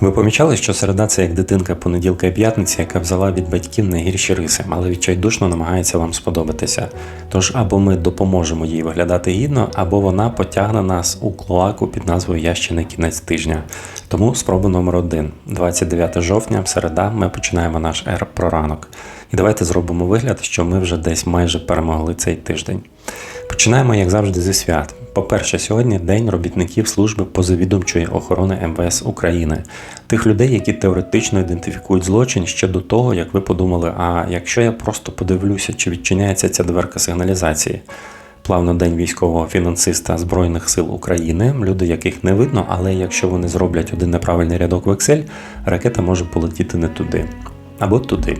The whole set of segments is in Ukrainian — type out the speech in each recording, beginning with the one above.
Ви помічали, що середа це як дитинка понеділка і п'ятниця, яка взяла від батьків найгірші риси, але відчайдушно намагається вам сподобатися. Тож або ми допоможемо їй виглядати гідно, або вона потягне нас у клоаку під назвою Я ще не кінець тижня. Тому спроба номер один. 29 жовтня, середа, ми починаємо наш ер про ранок. І давайте зробимо вигляд, що ми вже десь майже перемогли цей тиждень. Починаємо, як завжди, зі свят. По-перше, сьогодні День робітників служби позавідомчої охорони МВС України, тих людей, які теоретично ідентифікують злочин ще до того, як ви подумали, а якщо я просто подивлюся, чи відчиняється ця дверка сигналізації. Плавно день військового фінансиста Збройних сил України, люди, яких не видно, але якщо вони зроблять один неправильний рядок в Excel, ракета може полетіти не туди або туди.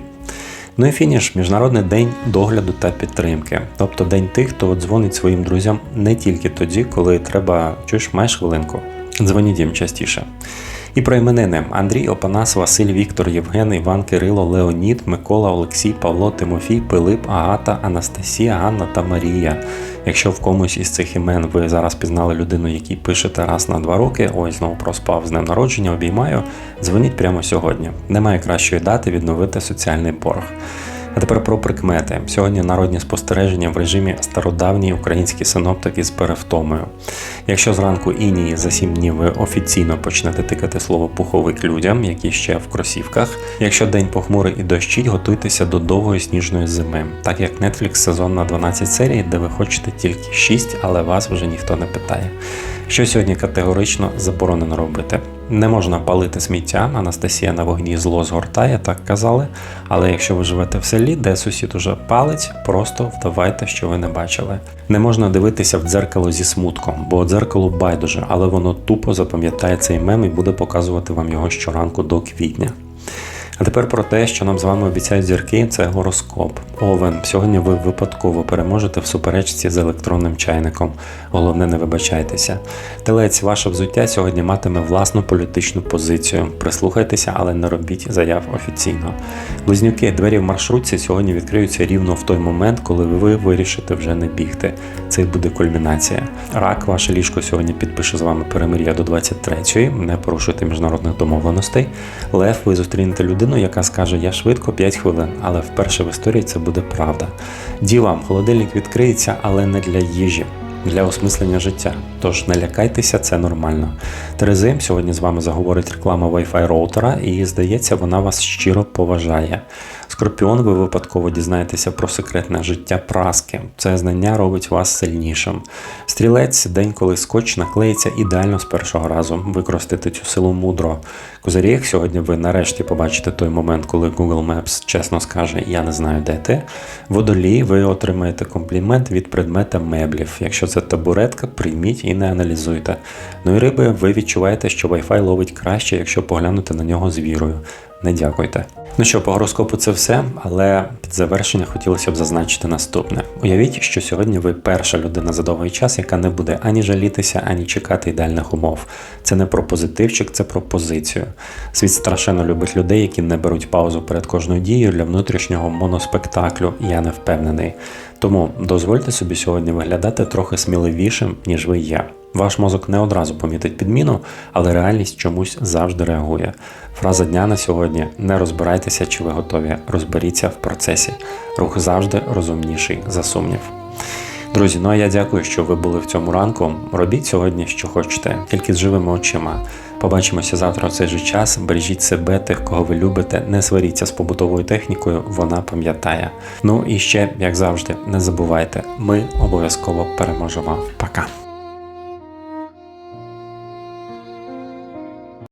Ну і фініш Міжнародний день догляду та підтримки, тобто день тих, хто дзвонить своїм друзям не тільки тоді, коли треба чуєш, маєш хвилинку. Дзвоніть їм частіше. І про іменини Андрій Опанас, Василь Віктор, Євген, Іван Кирило, Леонід, Микола, Олексій, Павло, Тимофій, Пилип, Агата, Анастасія, Ганна та Марія. Якщо в комусь із цих імен ви зараз пізнали людину, якій пишете раз на два роки, ой, знову проспав з днем народження, обіймаю, дзвоніть прямо сьогодні. Немає кращої дати відновити соціальний борг. А тепер про прикмети. Сьогодні народні спостереження в режимі стародавній український синоптик із перевтомою. Якщо зранку інії за сім днів ви офіційно почнете тикати слово пуховик людям, які ще в кросівках. Якщо день похмурий і дощить, готуйтеся до довгої сніжної зими, так як Netflix сезон на 12 серій, де ви хочете тільки 6, але вас вже ніхто не питає. Що сьогодні категорично заборонено робити? Не можна палити сміття, Анастасія на вогні зло згортає, так казали. Але якщо ви живете в селі, де сусід уже палить, просто вдавайте, що ви не бачили. Не можна дивитися в дзеркало зі смутком, бо дзеркало байдуже, але воно тупо запам'ятає цей мем і буде показувати вам його щоранку до квітня. А тепер про те, що нам з вами обіцяють зірки, це гороскоп. Овен. Сьогодні ви випадково переможете в суперечці з електронним чайником. Головне, не вибачайтеся. Телець, ваше взуття сьогодні матиме власну політичну позицію. Прислухайтеся, але не робіть заяв офіційно. Близнюки, двері в маршрутці сьогодні відкриються рівно в той момент, коли ви вирішите вже не бігти. Це буде кульмінація. Рак, ваше ліжко сьогодні підпише з вами перемир'я до 23-ї. Не порушуйте міжнародних домовленостей. Лев, ви зустрінете людину, яка скаже: Я швидко 5 хвилин, але вперше в історії це буде правда. Діва, холодильник відкриється, але не для їжі. Для осмислення життя. Тож не лякайтеся, це нормально. Терези, сьогодні з вами заговорить реклама Wi-Fi роутера, і здається, вона вас щиро поважає. Скорпіон, ви випадково дізнаєтеся про секретне життя праски. Це знання робить вас сильнішим. Стрілець, день, коли скотч наклеїться ідеально з першого разу. Використати цю силу мудро. Козиріг, сьогодні ви нарешті побачите той момент, коли Google Maps чесно скаже Я не знаю, де ти. Водолій, ви отримаєте комплімент від предмета меблів. Якщо це табуретка, прийміть і не аналізуйте. Ну і риби, ви відчуваєте, що Wi-Fi ловить краще, якщо поглянути на нього з вірою. Не дякуйте. Ну що, по гороскопу це все, але під завершення хотілося б зазначити наступне: уявіть, що сьогодні ви перша людина за довгий час, яка не буде ані жалітися, ані чекати ідеальних умов. Це не про позитивчик, це про позицію. Світ страшенно любить людей, які не беруть паузу перед кожною дією для внутрішнього моноспектаклю. Я не впевнений. Тому дозвольте собі сьогодні виглядати трохи сміливішим, ніж ви є. Ваш мозок не одразу помітить підміну, але реальність чомусь завжди реагує. Фраза дня на сьогодні: не розбирайтеся, чи ви готові, розберіться в процесі. Рух завжди розумніший за сумнів. Друзі, ну а я дякую, що ви були в цьому ранку. Робіть сьогодні, що хочете, тільки з живими очима. Побачимося завтра в цей же час. Бережіть себе, тих, кого ви любите, не сваріться з побутовою технікою, вона пам'ятає. Ну і ще, як завжди, не забувайте, ми обов'язково переможемо. Пока.